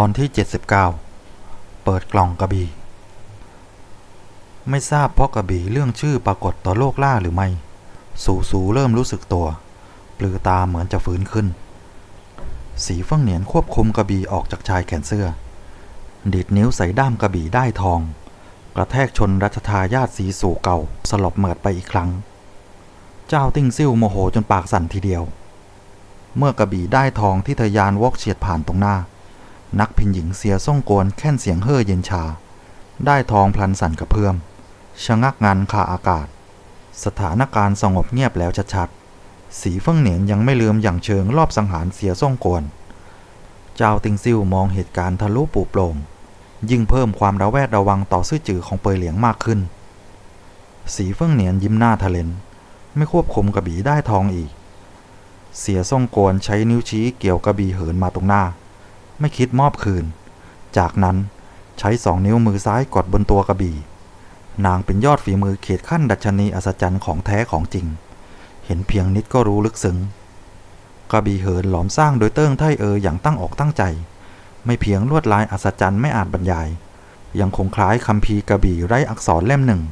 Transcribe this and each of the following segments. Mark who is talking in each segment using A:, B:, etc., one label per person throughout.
A: ตอนที่ 79 เปิดกล่องกระบี่ ไม่ทราบเพราะกระบี่เรื่องชื่อปรากฏต่อโลกล่าหรือไม่ สูสูเริ่มรู้สึกตัวปลือตาเหมือนจะฟื้นขึ้น สีเฟื่องเหนียนควบคุมกระบี่ออกจากชายแขนเสื้อ ดีดนิ้วใส่ด้ามกระบี่ได้ทอง กระแทกชนรัชทายาทสีสู่เก่าสลบเหมิดไปอีกครั้ง เจ้าติ้งซิ่วโมโหจนปากสั่นทีเดียว เมื่อกระบี่ได้ทองที่ทยานวอกเฉียดผ่านตรงหน้า นักพินหญิงเสียส่งโกนแค่นเสียงเฮ่อเย็นชา ได้ทองพลันสั่นกระเพื่อม ชะงักงันคาอากาศ สถานการณ์สงบเงียบแล้วชัดๆ สีเฟิ่งเหนียนยังไม่ลืมอย่างเชิงรอบสังหารเสียส่งโกน เจ้าติงซิวมองเหตุการณ์ทะลุปูโปร่ง ยิ่งเพิ่มความระแวดระวังต่อซื่อจือของเปยเหลียงมากขึ้น สีเฟิ่งเหนียนยิ้มหน้าทะเลน ไม่ควบคุมกระบี่ได้ทองอีก เสียส่งโกนใช้นิ้วชี้เกี่ยวกระบี่เหินมาตรงหน้า ไม่คิดมอบคืน จากนั้นใช้สองนิ้วมือซ้ายกดบนตัวกระบี่ นางเป็นยอดฝีมือเขตขั้นดัชนีอัศจรรย์ของแท้ของจริง เห็นเพียงนิดก็รู้ลึกซึ้งกระบี่เหินหลอมสร้างโดยเติ้งไทเอออย่างตั้งอกตั้งใจ ไม่เพียงลวดลายอัศจรรย์ไม่อาจบรรยาย ยังคงคล้ายคัมภีกระบี่ไร้อักษรเล่มหนึ่ง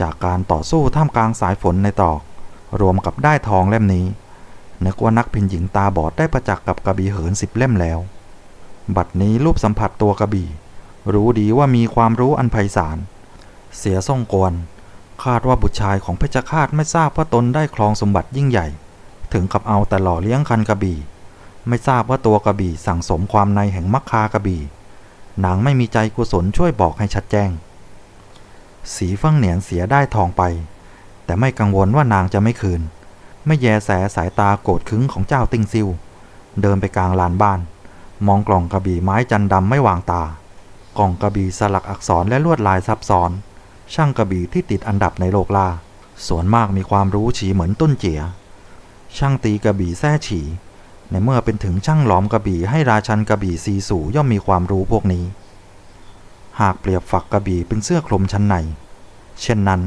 A: จากการต่อสู้ท่ามกลางสายฝนในตอก รวมกับได้ทองเล่มนี้ นึกว่านักพินหญิงตาบอดได้ประจักษ์กับกระบี่เหินสิบเล่มแล้ว บัดนี้รูปสัมผัสตัวกระบี่ รู้ดีว่ามีความรู้อันไพศาล เสียส่งกวนคาดว่าบุตรชายของเพชฌฆาตไม่ทราบว่าตนได้ครองสมบัติยิ่งใหญ่ ถึงกับเอาแต่หล่อเลี้ยงคันกระบี่ ไม่ทราบว่าตัวกระบี่สั่งสมความในแห่งมักคากระบี่นางไม่มีใจกุศลช่วยบอกให้ชัดแจ้ง สีฟั่งเหนียนเสียได้ทองไป แต่ไม่กังวลว่านางจะไม่คืน ไม่แยแสสายตาโกรธขึงของเจ้าติงซิว เดินไปกลางลานบ้าน มองกล่องกระบี่ไม้จันดำไม่วางตา กล่องกระบี่สลักอักษรและลวดลายซับซ้อน ช่างกระบี่ที่ติดอันดับในโลกล่า ส่วนมากมีความรู้ฉีเหมือนต้นเจีย ช่างตีกระบี่แท้ฉีในเมื่อเป็นถึงช่างหลอมกระบี่ให้ราชันกระบี่ซีสู่ย่อมมีความรู้พวกนี้ หากเปรียบฝักกระบี่เป็นเสื้อคลุมชั้นใน เช่นนั้น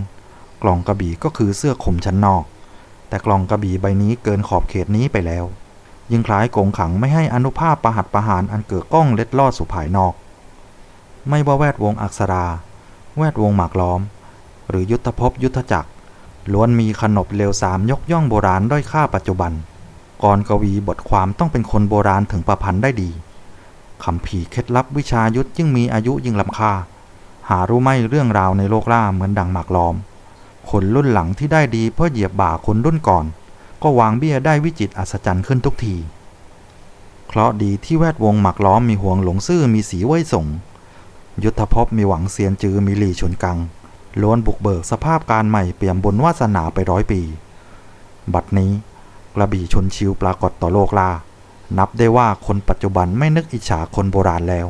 A: กล่องกระบี่ก็คือเสื้อคลุมชั้นนอก แต่กล่องกระบี่ใบนี้เกินขอบเขตนี้ไปแล้ว ยิ่งคล้ายโกงขังไม่ให้อนุภาพประหัตประหารอันเกิดก้องเล็ดลอดสู่ภายนอก ไม่ว่าแวดวงอักษรา แวดวงหมากล้อม หรือยุทธภพยุทธจักรล้วนมีขนบเลวสามยกย่องโบราณด้อยค่าปัจจุบันกรกวีบทความต้องเป็นคนโบราณถึงประพันธ์ได้ดีคำผีเคล็ดลับวิชายุทธยิ่งมีอายุยิ่งลำค่า หารู้ไม่เรื่องราวในโลกล่าเหมือนดังหมากล้อม คนรุ่นหลังที่ได้ดีเพราะเหยียบบ่าคนรุ่นก่อน ก็วางเบี้ยได้วิจิตอัศจรรย์ขึ้นทุกที เคราะดีที่แวดวงหมากล้อมมีห่วงหลงซื่อมีสีไว้สงยุทธภพมีหวังเซียนจือมีหลี่ชนกังล้วนบุกเบิกสภาพการใหม่เปี่ยมบนวาสนาไปร้อยปี บัดนี้กระบี่ชนชิวปรากฏต่อโลกลา นับได้ว่าคนปัจจุบันไม่นึกอิจฉาคนโบราณแล้ว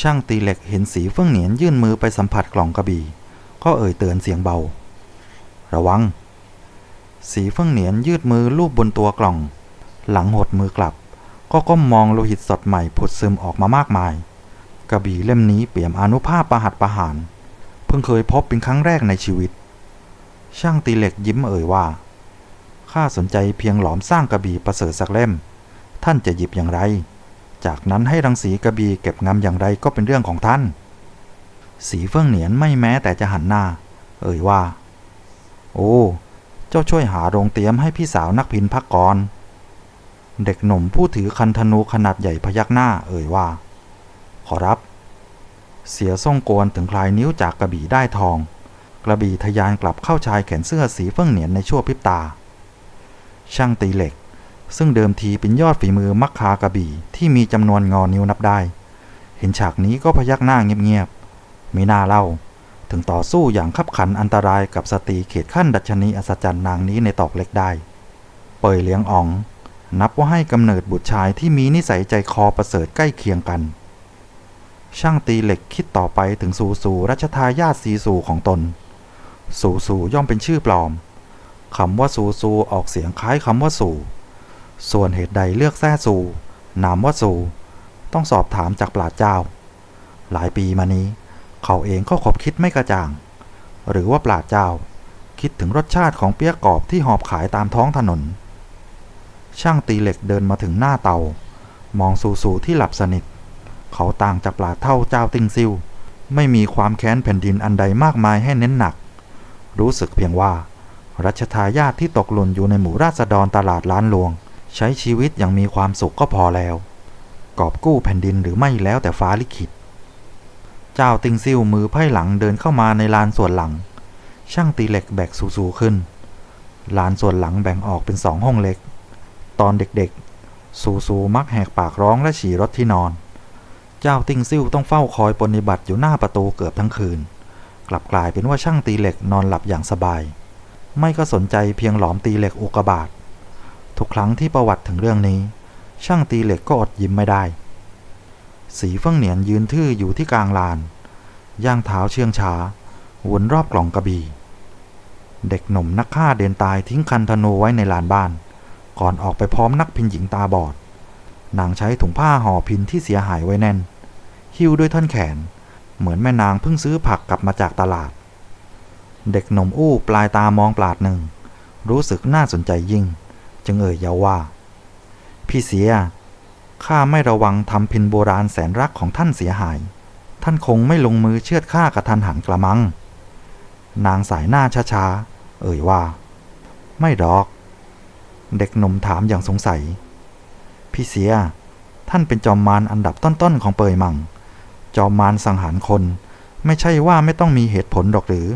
A: ช่างตีเหล็กเห็นสีเฟื่องเหนียนยื่นมือไปสัมผัสกล่องกระบี่ ก็เอ่ยเตือนเสียงเบา ระวัง สีเฟื่องเหนียนยืดมือลูบบนตัวกล่อง หลังหดมือกลับ ก็ก้มมองโลหิตสดใหม่ผุดซึมออกมามากมาย กระบี่เล่มนี้เปี่ยมอนุภาพประหัตประหาร เพิ่งเคยพบเป็นครั้งแรกในชีวิต ช่างตีเหล็กยิ้มเอ่ยว่าข้าสนใจเพียงหลอมสร้างกระบี่ประเสริฐสักเล่ม ท่านจะหยิบอย่างไร จากนั้นให้รังสีกระบี่เก็บงำอย่างไรก็เป็นเรื่องของท่าน สีเฟื่องเหนียนไม่แม้แต่จะหันหน้า เอ่ยว่า โอ้ เจ้าช่วยหาโรงเตรียมให้พี่สาวนักพินพักก่อน เด็กหนุ่มผู้ถือคันธนูขนาดใหญ่พยักหน้า เอ่ยว่า ขอรับ เสียส่งโกนถึงคลายนิ้วจากกระบี่ได้ทอง กระบี่ทะยานกลับเข้าชายแขนเสื้อสีเฟื่องเหนียนในชั่วพริบตา ช่างตีเหล็ก ซึ่งเดิมทีเป็นยอดฝีมือมักคากระบี่ที่มีจำนวนงอนิ้วนับได้ เห็นฉากนี้ก็พยักหน้าเงียบ มีหน้าเล่า ถึงต่อสู้อย่างขับขันอันตรายกับสตรีเขตขั้นดัชนีอัศจรรย์นางนี้ในตอกเล็กได้ เปยเลี้ยงอ๋อง นับว่าให้กำเนิดบุตรชายที่มีนิสัยใจคอประเสริฐใกล้เคียงกัน ช่างตีเหล็กคิดต่อไปถึงสูสูรัชทายาทสีสูของตน สูสูย่อมเป็นชื่อปลอมคำว่าสูสูออกเสียงคล้ายคำว่าสูส่วนเหตุใดเลือกแท้สูนามว่าสูต้องสอบถามจากปราชญ์เจ้า หลายปีมานี้ เขาเองก็ขบคิดไม่กระจ่าง หรือว่าปราชญ์เจ้า คิดถึงรสชาติของเปี๊ยกกรอบที่หอบขายตามท้องถนน ช่างตีเหล็กเดินมาถึงหน้าเตา มองสูสูที่หลับสนิท เขาต่างจากปลาเท่าเจ้าติงซิวไม่มีความแค้นแผ่นดินอันใดมากมายให้เน้นหนัก รู้สึกเพียงว่า รัชทายาทที่ตกหล่นอยู่ในหมู่ราษฎรตลาดล้านหลวง ใช้ชีวิตอย่างมีความสุขก็พอแล้ว กอบกู้แผ่นดินหรือไม่แล้วแต่ฟ้าลิขิต เจ้าติงซิ่วมือไพ่หลังเดินเข้ามาในลานส่วนหลัง ช่างตีเหล็กแบกสูๆขึ้น ลานส่วนหลังแบ่งออกเป็นสองห้องเล็ก ตอนเด็กๆ สูๆมักแหกปากร้องและฉี่รถที่นอน เจ้าติงซิ่วต้องเฝ้าคอยปฏิบัติอยู่หน้าประตูเกือบทั้งคืน กลับกลายเป็นว่าช่างตีเหล็กนอนหลับอย่างสบาย ไม่ก็สนใจเพียงหลอมตีเหล็กอุกบาตทุกครั้งที่ประวัติถึงเรื่องนี้ ช่างตีเหล็กก็อดยิ้มไม่ได้ สีเฟิ่งเหนียนยืนทื่ออยู่ที่กลางลาน ย่างเท้าเชื่องช้า วนรอบกล่องกระบี่ เด็กหนุ่มนักฆ่าเดินตายทิ้งคันธนูไว้ในลานบ้าน ก่อนออกไปพร้อมนักพินหญิงตาบอด นางใช้ถุงผ้าห่อพินที่เสียหายไว้แน่น หิ้วด้วยท่อนแขน เหมือนแม่นางเพิ่งซื้อผักกลับมาจากตลาด เด็กหนุ่มอู้ปลายตามองปลาดหนึ่ง รู้สึกน่าสนใจยิ่ง จึงเอ่ยเยาว่า พี่เสีย ข้าไม่ระวังทำพินโบราณแสนรักของท่านเสียหาย ท่านคงไม่ลงมือเชือดฆ่ากระทันหันกระมัง นางสายหน้าช้าๆ เอ่ยว่า ไม่ดอก เด็กหนุ่มถามอย่างสงสัย พี่เสีย ท่านเป็นจอมมารอันดับต้นๆของเปยมัง จอมมารสังหารคน ไม่ใช่ว่าไม่ต้องมีเหตุผลหรอกหรือ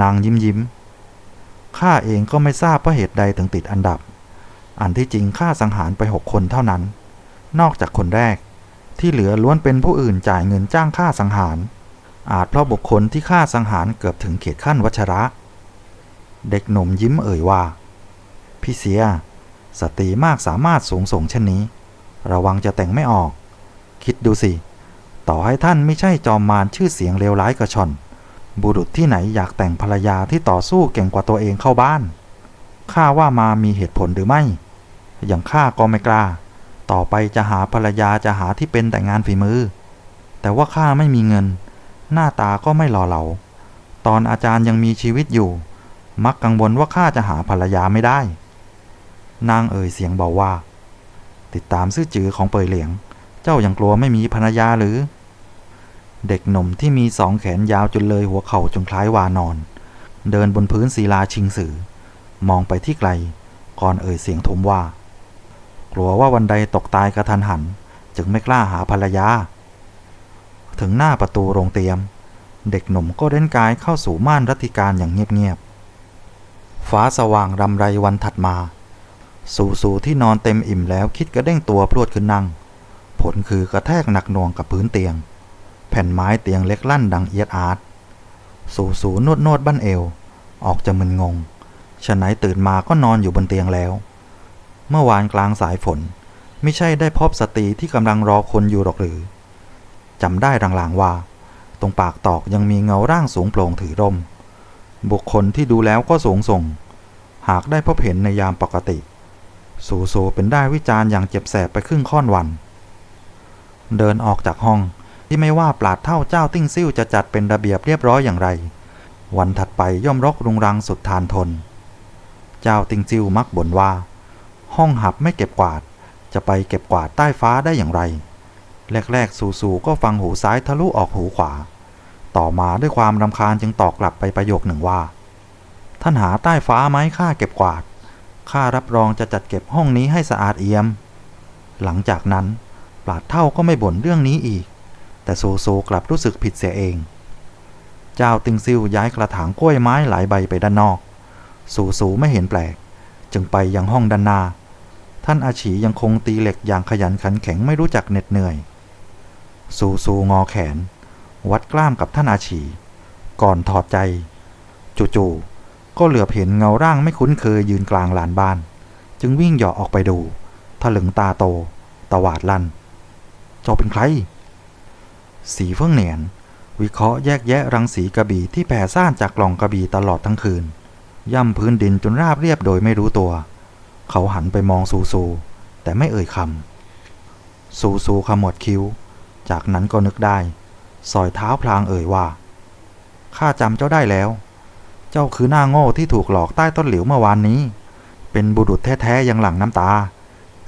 A: นางยิ้มยิ้มข้าเองก็ไม่ทราบว่าเหตุใดถึงติดอันดับ อันที่จริงข้าสังหารไปหกคนเท่านั้น นอกจากคนแรก ที่เหลือล้วนเป็นผู้อื่นจ่ายเงินจ้างข้าสังหาร อาจเพราะบุคคลที่ข้าสังหารเกือบถึงเขตขั้นวัชระ เด็กหนุ่มยิ้มเอ่ยว่า พี่เสีย สตรีมากสามารถสูงส่งเช่นนี้ ระวังจะแต่งไม่ออก คิดดูสิ ต่อให้ท่านไม่ใช่จอมมารชื่อเสียงเลวร้ายกระชอนบุรุษที่ไหนอยากแต่งภรรยาที่ต่อสู้เก่งกว่าตัวเองเข้าบ้าน ข้าว่ามามีเหตุผลหรือไม่ อย่างข้าก็ไม่กล้า ต่อไปจะหาภรรยาจะหาที่เป็นแต่งงานฝีมือ แต่ว่าข้าไม่มีเงิน หน้าตาก็ไม่หล่อเหลา ตอนอาจารย์ยังมีชีวิตอยู่ มักกังวลว่าข้าจะหาภรรยาไม่ได้ นางเอ่ยเสียงเบาว่า ติดตามซื่อจือของเปยเหลียง เจ้ายังกลัวไม่มีภรรยาหรือ เด็กหนุ่มที่มีสองแขนยาวจนเลยหัวเข่าจนคล้ายวานอน เดินบนพื้นศิลาชิงสือ มองไปที่ไกล ก่อนเอ่ยเสียงทมว่า กลัวว่าวันใดตกตายกระทันหัน จึงไม่กล้าหาภรรยา ถึงหน้าประตูโรงเตรียม เด็กหนุ่มก็เดินกายเข้าสู่ม่านรัติการอย่างเงียบๆ ฟ้าสว่างรำไรวันถัดมา สู่สู่ที่นอนเต็มอิ่มแล้วคิดกระเด้งตัวพรวดขึ้นนั่ง ผลคือกระแทกหนักหน่วงกับพื้นเตียง แผ่นไม้เตียงเล็กลั่นดังเอียดอาร์ตสู่สู่นวดนวดบั้นเอว ออกจะมึนงง ฉะไหนตื่นมาก็นอนอยู่บนเตียงแล้ว เมื่อวานกลางสายฝน ไม่ใช่ได้พบสตรีที่กำลังรอคนอยู่หรอกหรือจำได้ลางๆว่า ตรงปากตอกยังมีเงาร่างสูงโปร่งถือร่ม บุคคลที่ดูแล้วก็สูงส่ง หากได้พบเห็นในยามปกติ สูโซเป็นได้วิจารณ์อย่างเจ็บแสบไปครึ่งค่อนวัน เดินออกจากห้องที่ไม่ว่าปราดเท่าเจ้าติ้งซิ่วจะจัดเป็นระเบียบเรียบร้อยอย่างไร วันถัดไปย่อมรกรุงรังสุดทานทน เจ้าติงซิวมักบ่นว่า ห้องหับไม่เก็บกวาด จะไปเก็บกวาดใต้ฟ้าได้อย่างไร แรกๆสูสูก็ฟังหูซ้ายทะลุออกหูขวา ต่อมาด้วยความรำคาญจึงตอบกลับไปประโยคหนึ่งว่า ท่านหาใต้ฟ้าไหมข้าเก็บกวาดข้ารับรองจะจัดเก็บห้องนี้ให้สะอาดเอี่ยม หลังจากนั้นปราดเท่าก็ไม่บ่นเรื่องนี้อีก แต่โซโซกลับรู้สึกผิดเสียเอง เจ้าติงซิวย้ายกระถางกล้วยไม้หลายใบไปด้านนอก สูสูไม่เห็นแปลก จึงไปยังห้องด้านหน้า ท่านอาฉียังคงตีเหล็กอย่างขยันขันแข็งไม่รู้จักเหน็ดเหนื่อย สูสูงอแขน วัดกล้ามกับท่านอาฉีก่อนถอดใจ จู่ๆก็เหลือบเห็นเงาร่างไม่คุ้นเคยยืนกลางลานบ้าน จึงวิ่งเหยาะออกไปดูถลึงตาโต ตวาดลันเจ้าเป็นใคร สีเฟื่องเหนียน วิเคราะห์แยกแยะรังสีกระบี่ที่แผ่ซ่านจากกล่องกระบี่ตลอดทั้งคืน ย่ำพื้นดินจนราบเรียบโดยไม่รู้ตัว เขาหันไปมองซูซู แต่ไม่เอ่ยคำซูซูขมวดคิ้ว จากนั้นก็นึกได้สอยเท้าพลางเอ่ยว่าข้าจำเจ้าได้แล้ว เจ้าคือหน้าโง่ที่ถูกหลอกใต้ต้นหลิวเมื่อวานนี้ เป็นบุรุษแท้ๆยังหลังน้ำตา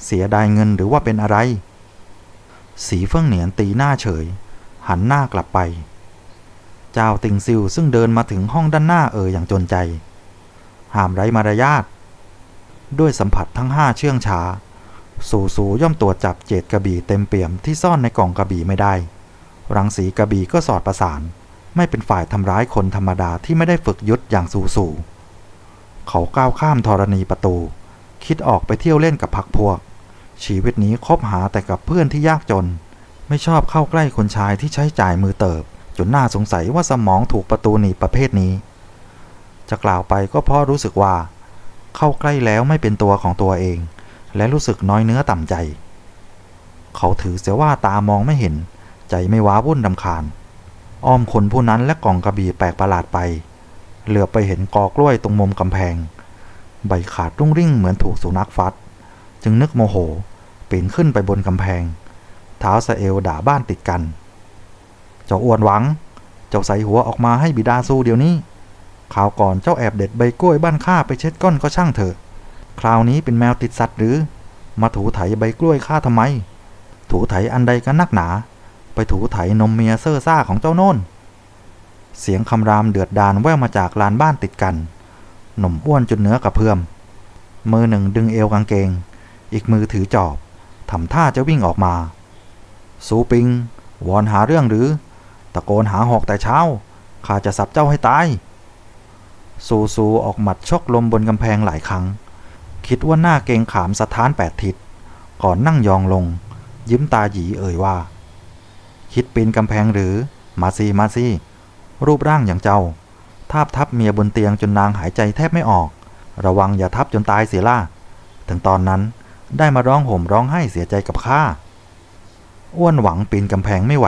A: เสียดายเงินหรือว่าเป็นอะไร สีเฟิ่องเหนียนตีหน้าเฉย หันหน้ากลับไป เจ้าติงซิวซึ่งเดินมาถึงห้องด้านหน้าเอ่ยอย่างจนใจ ห้ามไร้มารยาทด้วยสัมผัสทั้งห้าเชื่องช้า สูสูย่อมตรวจจับเจตกระบี่เต็มเปี่ยมที่ซ่อนในกล่องกระบี่ไม่ได้ รังสีกระบี่ก็สอดประสาน ไม่เป็นฝ่ายทำร้ายคนธรรมดาที่ไม่ได้ฝึกยุทธอย่างสูสูเขาก้าวข้ามธรณีประตู คิดออกไปเที่ยวเล่นกับพักพวก ชีวิตนี้คบหาแต่กับเพื่อนที่ยากจน ไม่ชอบเข้าใกล้คนชายที่ใช้จ่ายมือเติบ จนน่าสงสัยว่าสมองถูกประตูหนีประเภทนี้ จะกล่าวไปก็เพราะรู้สึกว่า เข้าใกล้แล้วไม่เป็นตัวของตัวเอง และรู้สึกน้อยเนื้อต่ำใจ เขาถือเสียว่าตามองไม่เห็น ใจไม่ว้าวุ่นดำคาญ อ้อมคนผู้นั้นและกล่องกระบี่แปลกประหลาดไป เหลือไปเห็นกอกล้วยตรงมุมกำแพง ใบขาดรุ่งริ่งเหมือนถูกสุนัขฟัด จึงนึกโมโหปีนขึ้นไปบนกำแพง เท้าสเอวด่าบ้านติดกัน เจ้าอ้วนหวัง เจ้าใส่หัวออกมาให้บิดาสู้เดี๋ยวนี้ คราวก่อนเจ้าแอบเด็ดใบกล้วยบ้านข้าไปเช็ดก้นก็ช่างเถอะ คราวนี้เป็นแมวติดสัตว์หรือ มาถูไถใบกล้วยข้าทำไม ถูไถอันใดกันนักหนา ไปถูไถนมเมียเซ่อซ่าของเจ้าโน่น เสียงคำรามเดือดดาลแว่วมาจากลานบ้านติดกัน หนุ่มอ้วนจนเนื้อกระเพื่อม มือหนึ่งดึงเอวกางเกง อีกมือถือจอบทำท่าจะวิ่งออกมา สูปิง วอนหาเรื่องหรือ ตะโกนหาหอกแต่เช้า ข้าจะสับเจ้าให้ตาย สูสูออกหมัดชกลมบนกำแพงหลายครั้ง คิดว่าหน้าเกงขามสะท้านแปดทิศ ก่อนนั่งยองลง ยิ้มตาหยีเอ่ยว่า คิดปีนกำแพงหรือ มาซีมาซีรูปร่างอย่างเจ้า ทาบทับเมียบนเตียงจนนางหายใจแทบไม่ออก ระวังอย่าทับจนตายเสียล่ะถึงตอนนั้นได้มาร้องห่มร้องไห้เสียใจกับข้า อ้วนหวังปีนกำแพงไม่ไหว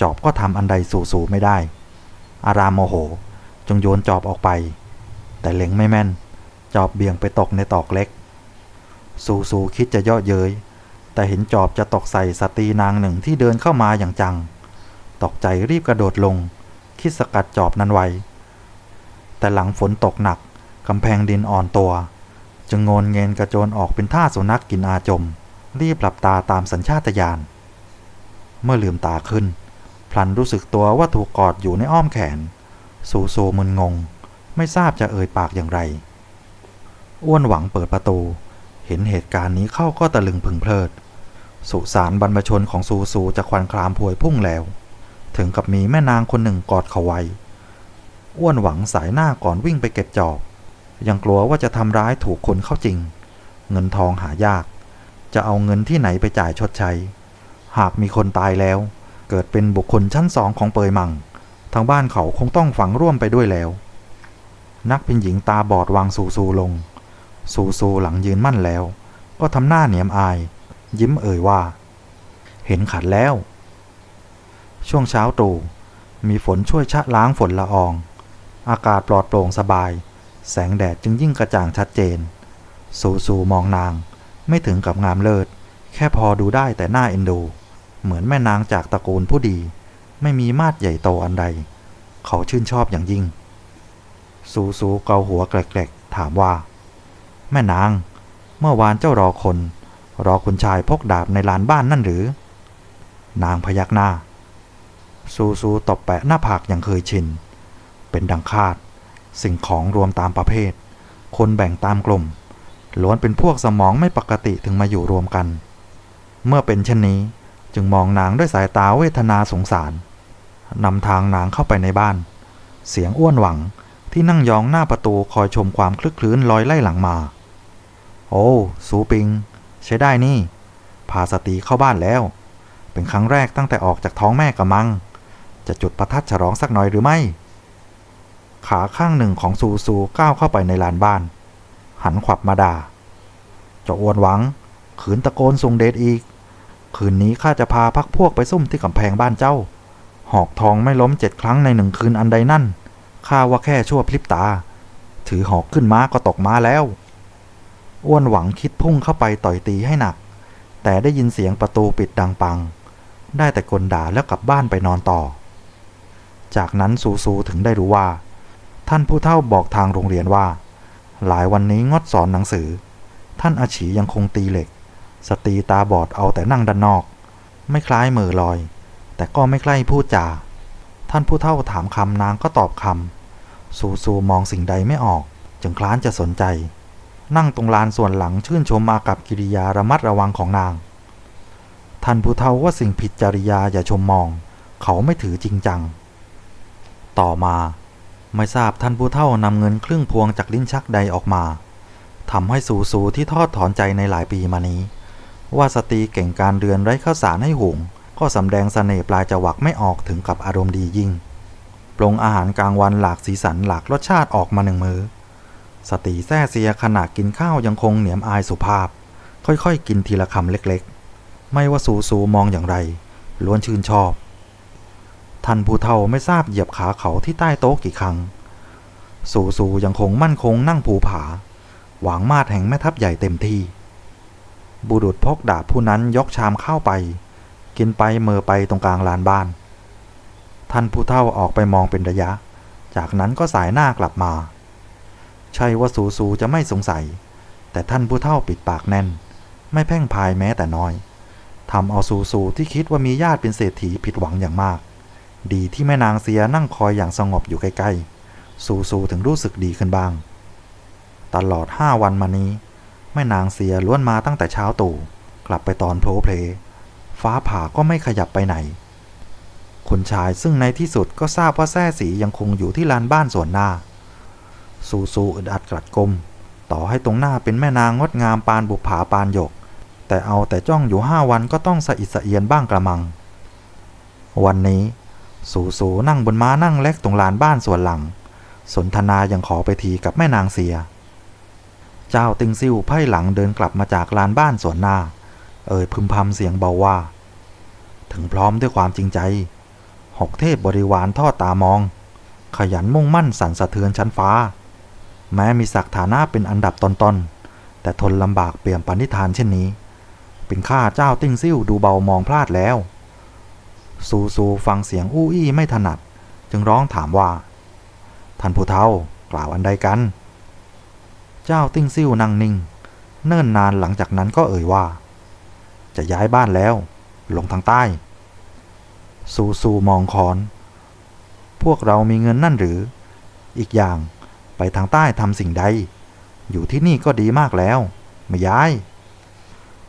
A: จอบก็ทำอันใดสู่สูไม่ได้ อารามโมโห งโยนจอบออกไป แต่เล็งไม่แม่น จอบเบี่ยงไปตกในตอกเล็ก สูสูคิดจะเย่อเย้ยแต่เห็นจอบจะตกใส่สตรีนางหนึ่งที่เดินเข้ามาอย่างจัง ตกใจรีบกระโดดลง คิดสกัดจอบนั้นไว้ แต่หลังฝนตกหนักกำแพงดินอ่อนตัว จึงโงนเงินกระโจนออกเป็นท่าสุนัขกกินอาจม รีบหลับตาตามสัญชาตญาณ เมื่อลืมตาขึ้น พลันรู้สึกตัวว่าถูกกอดอยู่ในอ้อมแขน สูโซมึนงง ไม่ทราบจะเอ่ยปากอย่างไร อ้วนหวังเปิดประตู เห็นเหตุการณ์นี้เข้าก็ตะลึงพึงเพลิด สุสานบรรพชนของซูซูจะควันคลามพวยพุ่งแล้ว ถึงกับมีแม่นางคนหนึ่งกอดเขาไว้ อ้วนหวังสายหน้าก่อนวิ่งไปเก็บจอบ ยังกลัวว่าจะทำร้ายถูกคนเข้าจริง เงินทองหายาก จะเอาเงินที่ไหนไปจ่ายชดใช้ หากมีคนตายแล้ว เกิดเป็นบุคคลชั้นสองของเปยมัง ทางบ้านเขาคงต้องฝังร่วมไปด้วยแล้ว นักพินหญิงตาบอดวางสูซูลง สูซูหลังยืนมั่นแล้ว ก็ทำหน้าเหนียมอาย ยิ้มเอ่ยว่า เห็นขัดแล้ว ช่วงเช้าตรู่มีฝนช่วยชะล้างฝนละออง อากาศปลอดโปร่งสบาย แสงแดดจึงยิ่งกระจ่างชัดเจน สูซูมองนาง ไม่ถึงกับงามเลิศ แค่พอดูได้แต่หน้าเอ็นดู เหมือนแม่นางจากตระกูลผู้ดี ไม่มีมาดใหญ่โตอันใด เขาชื่นชอบอย่างยิ่ง สูซูเกาหัวแกลกๆ ถามว่า แม่นาง เมื่อวานเจ้ารอคน รอคุณชายพกดาบในลานบ้านนั่นหรือ นางพยักหน้าซูซูตบแปะหน้าผากอย่างเคยชิน เป็นดังคาด สิ่งของรวมตามประเภท คนแบ่งตามกลุ่มล้วนเป็นพวกสมองไม่ปกติถึงมาอยู่รวมกัน เมื่อเป็นเช่นนี้จึงมองนางด้วยสายตาเวทนาสงสาร นำทางนางเข้าไปในบ้าน เสียงอ้วนหวังที่นั่งยองหน้าประตูคอยชมความคลึกคลื้นลอยไล่หลังมา โอ้สูปิง ใช้ได้นี่ พาสตีเข้าบ้านแล้ว เป็นครั้งแรกตั้งแต่ออกจากท้องแม่กะมัง จะจุดประทัดฉลองสักหน่อยหรือไม่ ขาข้างหนึ่งของซูซูก้าวเข้าไปในลานบ้าน หันขวับมาด่าเจะอ้วนหวัง ขืนตะโกนทรงเดชอีก คืนนี้ข้าจะพาพักพวกไปซุ่มที่กำแพงบ้านเจ้า หอกทองไม่ล้มเจ็ดครั้งในหนึ่งคืนอันใดนั่นข้าว่าแค่ชั่วพลิบตา ถือหอกขึ้นม้าก็ตกม้าแล้ว อ้วนหวังคิดพุ่งเข้าไปต่อยตีให้หนัก แต่ได้ยินเสียงประตูปิดดังปัง ได้แต่กลด่าแล้วกลับบ้านไปนอนต่อ จากนั้นซูซูถึงได้รู้ว่า ท่านผู้เฒ่าบอกทางโรงเรียนว่า หลายวันนี้งดสอนหนังสือ ท่านอาฉียังคงตีเหล็ก สตีตาบอดเอาแต่นั่งด้านนอก ไม่คล้ายมือลอย แต่ก็ไม่ใกล้พูดจา ท่านผู้เฒ่าถามคำนางก็ตอบคำสูสูมองสิ่งใดไม่ออก จึงคล้านจะสนใจ นั่งตรงลานส่วนหลังชื่นชมมากับกิริยาระมัดระวังของนาง ท่านผู้เฒ่าว่าสิ่งผิดจริยาอย่าชมมอง เขาไม่ถือจริงจัง ต่อมาไม่ทราบท่านผู้เฒ่านำเงินครึ่งพวงจากลิ้นชักใดออกมาทำให้สูสูที่ทอดถอนใจในหลายปีมานี้ ว่าสตรีเก่งการเรือนไร้ข้าวสารให้หุง ก็สำแดงเสน่ห์ปลายจวักไม่ออกถึงกับอารมณ์ดียิ่ง ปรุงอาหารกลางวันหลากสีสันหลากรสชาติออกมาหนึ่งมือสตรีแซ่เซียขณะกินข้าวยังคงเหนียมอายสุภาพ ค่อยๆ กินทีละคำเล็กๆ ไม่ว่าสูสูมองอย่างไร ล้วนชื่นชอบ ท่านผู้เฒ่าไม่ทราบเหยียบขาเขาที่ใต้โต๊ะกี่ครั้ง สูสูยังคงมั่นคงนั่งผูผา หวังมาดแห่งแม่ทัพใหญ่เต็มที่ บุรุษพกดาบผู้นั้นยกชามข้าวไป กินไปเมอไปตรงกลางลานบ้าน ท่านผู้เฒ่าออกไปมองเป็นระยะ จากนั้นก็สายหน้ากลับมา ใช่ว่าสูสูจะไม่สงสัย แต่ท่านผู้เฒ่าปิดปากแน่น ไม่แพ่งพายแม้แต่น้อยทำเอาสูสูที่คิดว่ามีญาติเป็นเศรษฐีผิดหวังอย่างมาก ดีที่แม่นางเสียนั่งคอยอย่างสงบอยู่ใกล้ๆ สูสูถึงรู้สึกดีขึ้นบ้าง ตลอดห้าวันมานี้ แม่นางเสียล้วนมาตั้งแต่เช้าตู่กลับไปตอนโผล่เพล ฟ้าผ่าก็ไม่ขยับไปไหน คุณชายซึ่งในที่สุดก็ทราบว่าแท้สียังคงอยู่ที่ลานบ้านส่วนหน้า สูสูอึดอัดกลัดกลม ต่อให้ตรงหน้าเป็นแม่นางงดงามปานบุปผาปานหยก แต่เอาแต่จ้องอยู่ห้าวันก็ต้องสะอิดสะเอียนบ้างกระมัง วันนี้สูสูนั่งบนม้านั่งเล็กตรงลานบ้านส่วนหลัง สนทนายังขอไปทีกับแม่นางเสีย เจ้าติงซิ่วไพ่หลังเดินกลับมาจากลานบ้านส่วนหน้า เอ่ยพึมพำเสียงเบาว่า ถึงพร้อมด้วยความจริงใจ หกเทพบริวารทอดตามอง ขยันมุ่งมั่นสั่นสะเทือนชั้นฟ้า แม้มีศักดิ์ฐานะเป็นอันดับต้นๆ แต่ทนลำบากเปี่ยมปณิธานเช่นนี้ เป็นข้าเจ้าติ้งซิ่วดูเบามองพลาดแล้วสูสูฟังเสียงอู้อี้ไม่ถนัด จึงร้องถามว่า ท่านผู้เฒ่ากล่าวอันใดกัน เจ้าติ้งซิ่วนั่งนิ่ง เนิ่นนานหลังจากนั้นก็เอ่ยว่า จะย้ายบ้านแล้ว ลงทางใต้สูสูมองคอน พวกเรามีเงินนั่นหรือ อีกอย่างไปทางใต้ทำสิ่งใด อยู่ที่นี่ก็ดีมากแล้ว ไม่ย้าย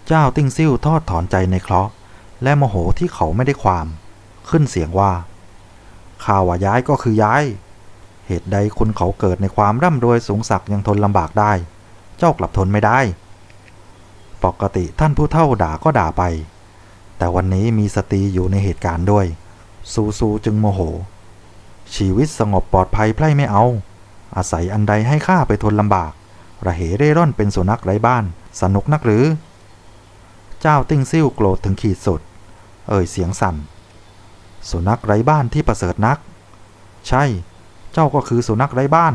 A: เจ้าติ้งซิ่วทอดถอนใจในเคราะห์และโมโหที่เขาไม่ได้ความ ขึ้นเสียงว่าข่าวว่าย้ายก็คือย้าย เหตุใดคุณเขาเกิดในความร่ำรวยสูงสักยังทนลำบากได้ เจ้ากลับทนไม่ได้ ปกติท่านผู้เฒ่าด่าก็ด่าไป แต่วันนี้มีสตรีอยู่ในเหตุการณ์ด้วย ซูซูจึงโมโห ชีวิตสงบปลอดภัยไพร่ไม่เอา อาศัยอันใดให้ข้าไปทนลำบาก ระเหเร่ร่อนเป็นสุนัขไร้บ้าน สนุกนักหรือ เจ้าติ้งซิ่วโกรธถึงขีดสุด เอ่ยเสียงสั่น สุนัขไร้บ้านที่ประเสริฐนัก ใช่ เจ้าก็คือสุนัขไร้บ้าน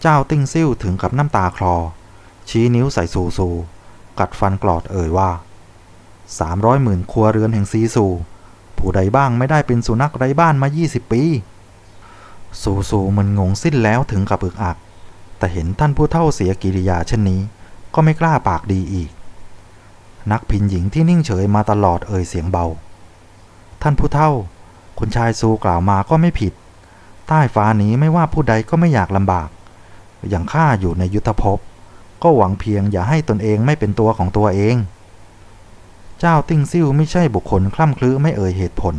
A: เจ้าติ้งซิ่วถึงกับน้ำตาคลอ ชี้นิ้วใส่ซูซู กัดฟันกรอดเอ่ยว่า สามร้อยหมื่นครัวเรือนแห่งซีซู ผู้ใดบ้างไม่ได้เป็นสุนัขไร้บ้านมา 20 ปีสูสูมันงงสิ้นแล้วถึงกับอึกอัก แต่เห็นท่านผู้เฒ่าเสียกิริยาเช่นนี้ ก็ไม่กล้าปากดีอีก นักพินหญิงที่นิ่งเฉยมาตลอดเอ่ยเสียงเบา ท่านผู้เฒ่า คุณชายซูกล่าวมาก็ไม่ผิด ใต้ฟ้านี้ไม่ว่าผู้ใดก็ไม่อยากลำบาก อย่างข้าอยู่ในยุทธภพก็หวังเพียงอย่าให้ตนเองไม่เป็นตัวของตัวเอง เจ้าติ้งซิ่วไม่ใช่บุคคลคล่ำคลื้ไม่เอ่ยเหตุผล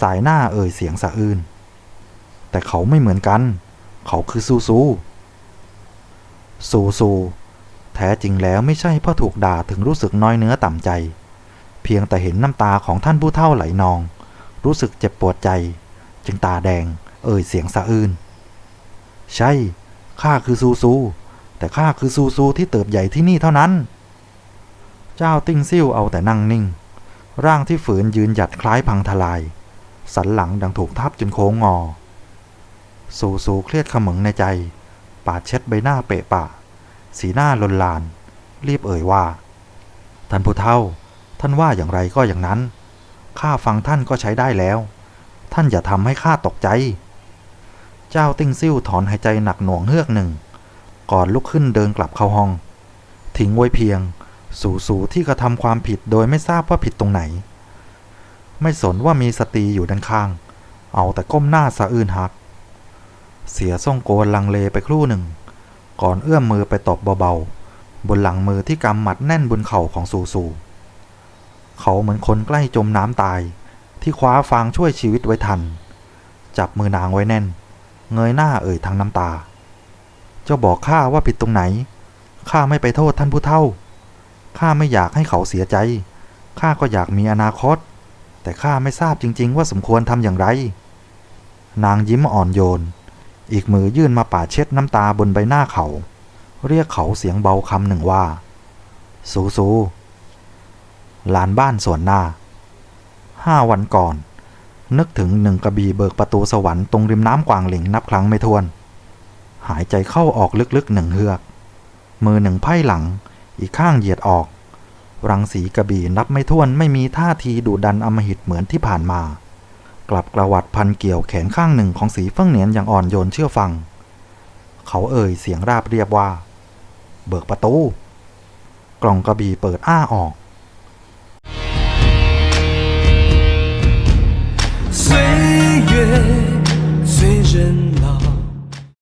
A: สายหน้าเอ่ยเสียงสะอื้นแต่เขาไม่เหมือนกัน เขาคือซูซูซูซูแท้จริงแล้วไม่ใช่เพ่อถูกด่าถึงรู้สึกน้อยเนื้อต่ำใจ เพียงแต่เห็นน้ำตาของท่านผู้เฒ่าไหลนอง รู้สึกเจ็บปวดใจ จึงตาแดง เอ่ยเสียงสะอื้นใช่ข้าคือซูซู แต่ข้าคือซูซูที่เติบใหญ่ที่นี่เท่านั้น เจ้าติ้งซิ่วเอาแต่นั่งนิ่ง ร่างที่ฝืนยืนหยัดคล้ายพังทลาย สันหลังดังถูกทับจนโค้งงอซูซูเครียดขมึงในใจ ปาดเช็ดใบหน้าเปะปะ สีหน้าลนลาน รีบเอ่ยว่า ท่านผู้เฒ่า ท่านว่าอย่างไรก็อย่างนั้น ข้าฟังท่านก็ใช้ได้แล้ว ท่านอย่าทำให้ข้าตกใจ เจ้าติ้งซิ่วถอนหายใจหนักหน่วงเฮือกหนึ่ง ก่อนลุกขึ้นเดินกลับเข้าห้อง ทิ้งไว้เพียง สู่สู่ที่กระทำความผิดโดยไม่ทราบว่าผิดตรงไหน ไม่สนว่ามีสตรีอยู่ด้านข้าง เอาแต่ก้มหน้าสะอื้นหัก เสียส่งโกนลังเลไปครู่หนึ่ง ก่อนเอื้อมมือไปตบเบาๆ บนหลังมือที่กำหมัดแน่นบนเข่าของสู่สู่เขาเหมือนคนใกล้จมน้ำตาย ที่คว้าฟางช่วยชีวิตไว้ทัน จับมือนางไว้แน่น เงยหน้าเอ่ยทั้งน้ำตา เจ้าบอกข้าว่าผิดตรงไหนข้าไม่ไปโทษท่านผู้เฒ่า ข้าไม่อยากให้เขาเสียใจ ข้าก็อยากมีอนาคต แต่ข้าไม่ทราบจริง ๆ ว่าสมควรทำอย่างไร นางยิ้มอ่อนโยน อีกมือยื่นมาป่าดเช็ดน้ำตาบนใบหน้าเขา เรียกเขาเสียงเบาคำหนึ่งว่า สูสูลานบ้านสวนหน้า ห้าวันก่อน นึกถึงหนึ่งกระบี่เบิกประตูสวรรค์ตรงริมน้ำกวางหลิงนับครั้งไม่ถ้วน หายใจเข้าออกลึกๆหนึ่งเฮือก มือหนึ่งไพ่หลัง อีกข้างเหยียดออก รังสีกระบี่นับไม่ถ้วนไม่มีท่าทีดุดันอมหิตเหมือนที่ผ่านมา กลับกระวัดพันเกี่ยวแขนข้างหนึ่งของสีเฟิ่งเหนียนอย่างอ่อนโยนเชื่อฟัง เขาเอ่ยเสียงราบเรียบว่า เบิกประตู กล่องกระบี่เปิดอ้าออก
B: 岁月